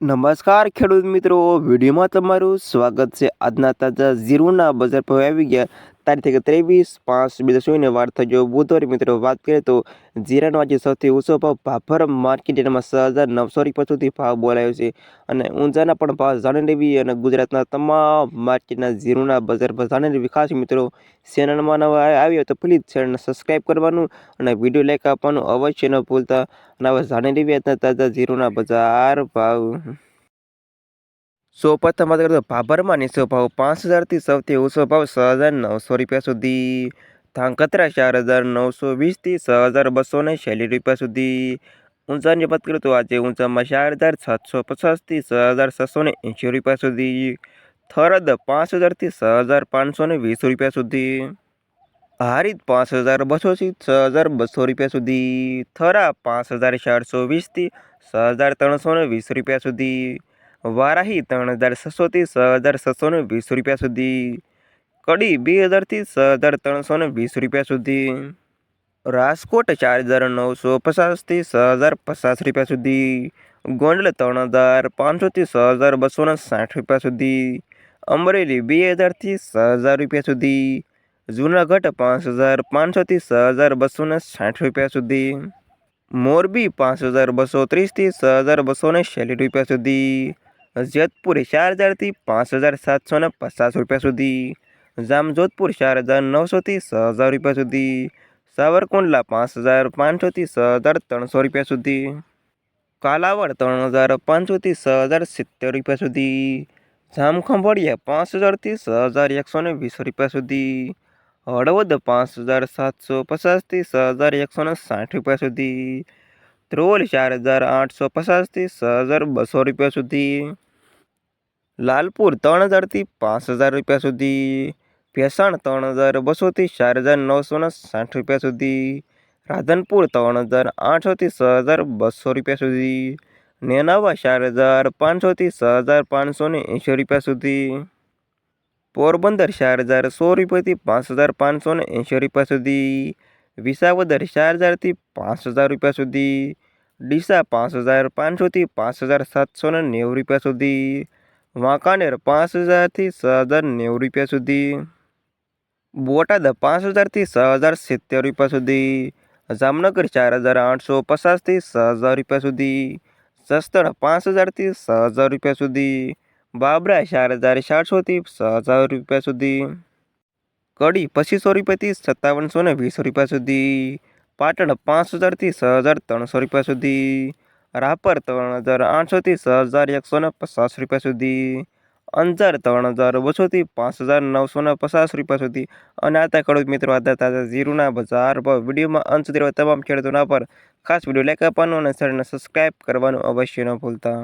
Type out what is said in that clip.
નમસ્કાર ખેડૂત મિત્રો વિડીયોમાં તમારું સ્વાગત છે. આજના તાજા ઝીરુના બજાર પર આવી ગયા. તારીખ ત્રેવીસ પાંચ બે હજાર શૂન્ય વાર થયો. બુધવારે મિત્રો વાત કરીએ તો જીરાનો આજે સૌથી ઊંચો ભાવ ભાભર માર્કેટ એમાં છ હજાર નવસો રૂપિયા સુધી ભાવ બોલાયો છે. અને ઊંઝાના પણ ભાવ જાણી લેવી અને ગુજરાતના તમામ માર્કેટના ઝીરોના બજાર પર જાણી લેવી. ખાસ મિત્રો, ચેનલમાં નવા આવ્યો તો પ્લીઝ ચેનલને સબસ્ક્રાઈબ કરવાનું અને વીડિયો લાઈક આપવાનું અવશ્ય ન ભૂલતા. અને હવે જાણી લેવી તાજા ઝીરોના બજાર ભાવ. સો પ્રથમ વાત કરીએ તો ભાભરમાં નીચો ભાવ પાંચ હજારથી સૌથી ઓછો ભાવ છ હજાર નવસો રૂપિયા સુધી. ધાંગધ્રા ચાર હજાર નવસો વીસથી છ હજાર બસો ને છેલ્લી રૂપિયા સુધી. ઊંચાની વાત કરીએ તો આજે ઊંચામાં ચાર હજાર સાતસો પચાસથી છ હજાર છસો ને એંશી રૂપિયા સુધી. થરદ પાંચ હજારથી છ હજાર પાંચસો ને વીસ રૂપિયા સુધી. હારીત પાંચ હજાર બસોથી છ હજાર બસો રૂપિયા સુધી. થરા પાંચ હજાર ચારસો વીસથી છ હજાર ત્રણસો ને વીસ રૂપિયા સુધી. વારાહી ત્રણ હજાર છસોથી છ હજાર છસો ને વીસ રૂપિયા સુધી કડી બે હજારથી છ હજાર ત્રણસો ને વીસ રૂપિયા સુધી રાજકોટ ચાર હજાર નવસો પચાસથી છ હજાર પચાસ રૂપિયા સુધી ગોંડલ ત્રણ હજાર પાંચસોથી છ હજાર બસો ને સાઠ રૂપિયા સુધી અમરેલી બે હજારથી છ હજાર રૂપિયા સુધી જૂનાગઢ પાંચ હજાર પાંચસોથી છ હજાર બસો ને સાઠ રૂપિયા સુધી મોરબી પાંચ હજાર બસો ત્રીસથી છ હજાર બસો ને છેલ્લી રૂપિયા સુધી જેતપુર ચાર હજારથી પાંચ હજાર સાતસો ને પચાસ રૂપિયા સુધી જામજોધપુર ચાર હજાર નવસોથી છ હજાર રૂપિયા સુધી સાવરકુંડલા પાંચ હજાર પાંચસોથી છ હજાર ત્રણસો રૂપિયા સુધી કાલાવડ ત્રણ હજાર પાંચસોથી છ હજાર સિત્તેર રૂપિયા સુધી જામખંભાળિયા પાંચ હજારથી છ હજાર એકસો ને વીસ રૂપિયા સુધી હળવદ પાંચ હજાર સાતસો પચાસથી છ હજાર એકસો ને સાઠ રૂપિયા સુધી ધ્રોલ ચાર હજાર આઠસો પચાસથી છ હજાર બસો રૂપિયા સુધી લાલપુર ત્રણ હજારથી પાંચ હજાર રૂપિયા સુધી ભેસાણ ત્રણ હજાર બસોથી ચાર હજાર નવસો ને સાઠ રૂપિયા સુધી રાધનપુર ત્રણ હજાર આઠસોથી છ હજાર બસો રૂપિયા સુધી નેનાવા ચાર હજાર પાંચસોથી છ હજાર પાંચસો ને એંશી રૂપિયા સુધી પોરબંદર ચાર હજાર સો રૂપિયાથી પાંચ હજાર પાંચસો ને એંશી રૂપિયા સુધી વિસાવદર ચાર હજારથી પાંચ હજાર રૂપિયા સુધી ડીસા પાંચ હજાર પાંચસોથી પાંચ હજાર સાતસો ને નેવું રૂપિયા સુધી વાંકાનેર પાંચ હજારથી છ હજાર નેવું રૂપિયા સુધી. બોટાદ પાંચ હજારથી છ હજાર સિત્તેર રૂપિયા સુધી. જામનગર ચાર હજાર આઠસો પચાસથી છ હજાર રૂપિયા સુધી. જસદણ પાંચ હજારથી છ હજાર રૂપિયા સુધી. બાબરા ચાર હજાર ચારસોથી છ હજાર રૂપિયા સુધી. કડી પચીસો રૂપિયાથી સત્તાવનસો ને વીસ રૂપિયા સુધી. પાટણ પાંચ હજારથી છ હજાર ત્રણસો રૂપિયા સુધી. રાપર ત્રણ હજાર આઠસોથી છ હજાર એકસો ને પચાસ રૂપિયા સુધી. અંજાર ત્રણ હજાર બસોથી પાંચ હજાર નવસો ને પચાસ રૂપિયા સુધી. અને આતા ખેડૂત મિત્રો, આ તાજા ઝીરોના બજાર પર વિડીયોમાં અંત સુધી તમામ ખેડૂતોના પર ખાસ વીડિયો લાઈક આપવાનું અને ચેનલને સબસ્ક્રાઈબ કરવાનું અવશ્ય ન ભૂલતા.